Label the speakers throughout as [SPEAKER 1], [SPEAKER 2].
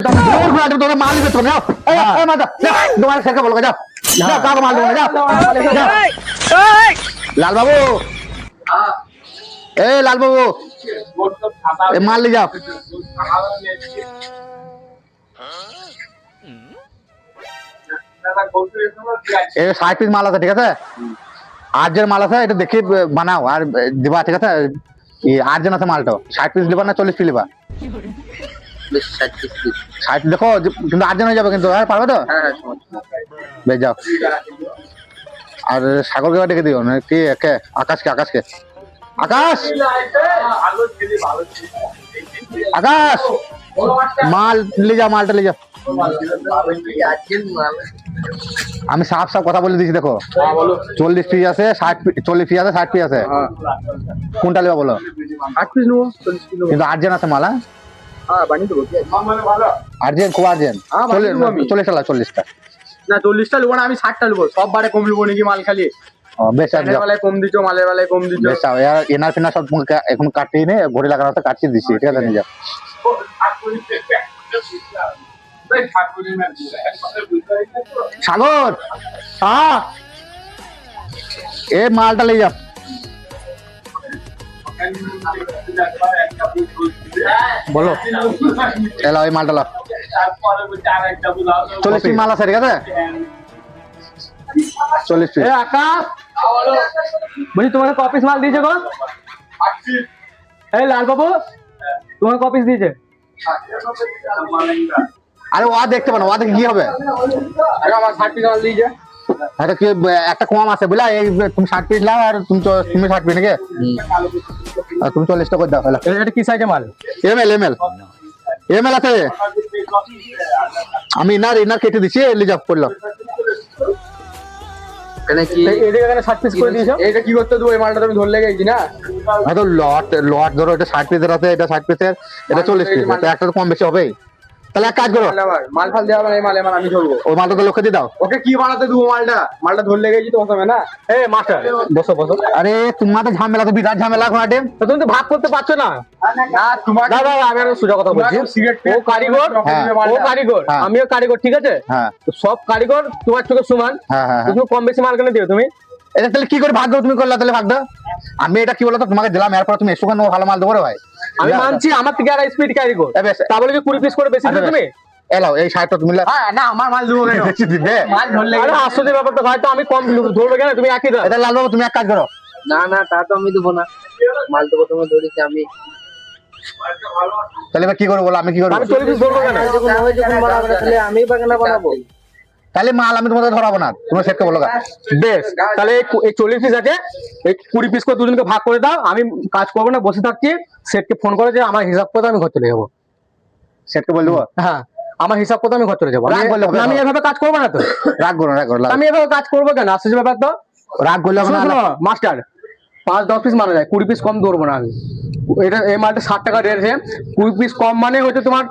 [SPEAKER 1] তোরা মাল দিবে তোমরা তোমার খেকে মাল দেবো যাও লালবাবু এ লালবাবু মাল নিয়ে যাও ষাট পিস মাল আছে ঠিক আছে আর মাল আছে এটা দেখে বানাও আর দিবা ঠিক আছে আর আছে মালটা ষাট পিস দিবা না চল্লিশ পিস দিবা
[SPEAKER 2] বেশ ষাট পিস।
[SPEAKER 1] ষাট দেখো কিন্তু আর্জেন হয়ে যাবে কিন্তু হ্যাঁ পারবে তো?
[SPEAKER 2] হ্যাঁ হ্যাঁ।
[SPEAKER 1] বেশ যাও। আর সাগরকে ডেকে দিও না কি কে আকাশকে আকাশকে। আকাশ! আকাশ! মাল নিয়ে যাও মালটা নিয়ে যাও। আমি সাফ সাফ কথা বলে দিয়েছি দেখো। চল্লিশ পিস আছে ষাট চল্লিশ পিস আছে ষাট পিস আছে। কোনটা নেবা বলো?
[SPEAKER 2] আট পিস নেব
[SPEAKER 1] কিন্তু আর্জেন আছে মাল হ্যাঁ?
[SPEAKER 2] হ্যাঁ বানিয়ে দেবো?
[SPEAKER 1] খুব
[SPEAKER 2] হ্যাঁ, বানিয়ে দেবো আমি।
[SPEAKER 1] চল্লিশটা লাগ চল্লিশটা।
[SPEAKER 2] না চল্লিশটা নেব না আমি ষাটটা নেব সব বারে কম নেব নাকি মাল খালি?
[SPEAKER 1] বেশ যাও
[SPEAKER 2] বেলায় কম দিচ্ছ মালের বেলায় কম
[SPEAKER 1] বেশ এনার ফিনার সব এখন কাটিয়ে নে লাগানো আছে কাটিয়ে ঠিক আছে সাগর! হ্যাঁ এ মালটা নিয়ে যাও। বলো। এলাও এই মালটা লাও। চল্লিশ পিস মাল আছে ঠিক আছে? চল্লিশ পিস
[SPEAKER 3] আকাশ! বলছি তোমাকে কপিস মাল দিয়েছে গো? এই লাল বাবু তোমাকে কপিস দিয়েছে?
[SPEAKER 1] আরে ওয়া দেখতে পারো ওয়া দেখে কি হবে?
[SPEAKER 2] আরে আমার ষাট পিস মাল দিয়েছে
[SPEAKER 1] এটা কি একটা কম আছে বুঝলা? এই তুমি ষাট পিস লাও আর তুমি তুমি ষাট পিস নাকি? আর তুমি চল্লিশটা করে দাও
[SPEAKER 3] এটা কি সাইজে মাল?
[SPEAKER 1] M L M L M L আছে। আমি ইনার ইনার কেটে দিচ্ছি
[SPEAKER 3] রিজার্ভ করলাম।
[SPEAKER 2] এটা কি করতে দেবো? এই মালটা তুমি ধরলে গেছি না?
[SPEAKER 1] হয়তো লট লট ধরো এটা ষাট পিসের আছে এটা ষাট পিসের এটা চল্লিশ পিস তো একটা কম বেশি হবেই। তাহলে এক কাজ করো।
[SPEAKER 2] মাল ফাল দেওয়া না এই মাল এবার আমি ধরবো।
[SPEAKER 1] ওই মালটা তো লোককে দিয়ে দাও।
[SPEAKER 2] ওকে কি বানাতে দেবো মালটা? মালটা ধরলে গেছি তো প্রথমে না?
[SPEAKER 3] এই মাস্টার বসো বসো।
[SPEAKER 1] আরে তোমার তো ঝামেলা তো বিরাট ঝামেলা এখন আটেম
[SPEAKER 3] তো তুমি তো ভাগ করতে পারছ না?
[SPEAKER 2] না তোমাকে
[SPEAKER 3] দাদা আমি সোজা কথা বলছি।
[SPEAKER 2] তোমাকে সিগারেট
[SPEAKER 3] ও কারিগর কারিগর। আমিও কারিগর ঠিক আছে?
[SPEAKER 1] হ্যাঁ।
[SPEAKER 3] তো সব কারিগর তোমার চোখে সমান।
[SPEAKER 1] হ্যাঁ হ্যাঁ
[SPEAKER 3] কম বেশি মাল কেন দিও তুমি?
[SPEAKER 1] এটা তাহলে কি করে ভাগ্য তুমি করলা তাহলে ভাগ্য আমি এটা কি বলতো তোমাকে দিলাম এরপর তুমি এসো কেন ভালো মাল দেবো ভাই।
[SPEAKER 3] আমি মানছি আমার থেকে আর স্পিড কারিগর
[SPEAKER 1] এ বেশ।
[SPEAKER 3] তা বলে কি কুড়ি পিস করে বেশি
[SPEAKER 1] আচ্ছা,
[SPEAKER 3] তুমি
[SPEAKER 1] এলাও এই শার্টটা তুমি
[SPEAKER 2] হ্যাঁ না আমার মাল দেবো কেন
[SPEAKER 1] বেশি দিবে
[SPEAKER 2] মাল ধরলে
[SPEAKER 3] আরে ব্যাপারটা হয়তো আমি কম ধরবো কেন তুমি একই দাও
[SPEAKER 1] এটা লাল বাবু তুমি এক কাজ করো
[SPEAKER 2] না না তা তো আমি দেবো না মাল তো প্রথমে ধরেছি আমি
[SPEAKER 1] তাহলে এবার কি করব বলো আমি কি করব
[SPEAKER 3] আমি চল্লিশ ধরবো কেন
[SPEAKER 2] যখন হয় যখন বানাবো না তাহলে আমি বাগানা বানাবো
[SPEAKER 1] তাহলে মাল আমি তোমাদের ধরাবো না তুমি সেটকে বলো
[SPEAKER 3] বেশ তাহলে এই চল্লিশ পিস আছে এই কুড়ি পিস করে দুজনকে ভাগ করে দাও আমি কাজ করব না বসে থাকছি সেটকে ফোন করে যে আমার হিসাব করে আমি ঘর চলে যাব।
[SPEAKER 1] সেটকে বলে দেবো?
[SPEAKER 3] হ্যাঁ আমার হিসাব করে দাও, আমি ঘর চলে যাব। আমি-। এভাবে কাজ করব না তো।
[SPEAKER 1] রাগ করো রাগ করো
[SPEAKER 3] আমি এভাবে কাজ করব কেন? আশ্চর্য ব্যাপার তো।
[SPEAKER 1] রাগ করলে
[SPEAKER 3] মাস্টার পাঁচ দশ পিস মারা যায় কুড়ি পিস কম ধরবো না আমি। এটা এই মালটা ষাট টাকা রেট কুড়ি পিস কম মানে হচ্ছে তোমার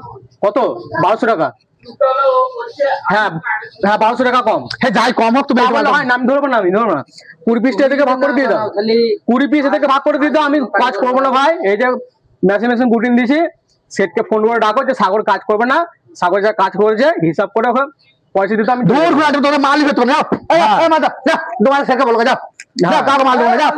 [SPEAKER 3] কত? বারোশো টাকা। হ্যাঁ হ্যাঁ বারোশো টাকা কম।
[SPEAKER 1] হ্যাঁ যাই কম হোক তুমি
[SPEAKER 3] হয় না আমি ধরবো না আমি ধরবো না। কুড়ি পিসটা এদিকে ভাগ করে দিয়ে দাও। কুড়ি পিস এদিকে ভাগ করে দিয়ে দাও আমি কাজ করব না ভাই। এই যে মেশিন মেশিন বুটিং দিয়েছি সেটকে ফোন করে ডাকো যে সাগর কাজ করবে না। সাগর যা কাজ করেছে হিসাব করে ওকে পয়সা দিতে আমি
[SPEAKER 1] দূর ঘুরে তুমি তোমার মাল তুমি যাও এই,
[SPEAKER 3] হ্যাঁ।
[SPEAKER 1] যা তোমার সেটকে বলো যাও যাও কাকে মাল দেবো যাও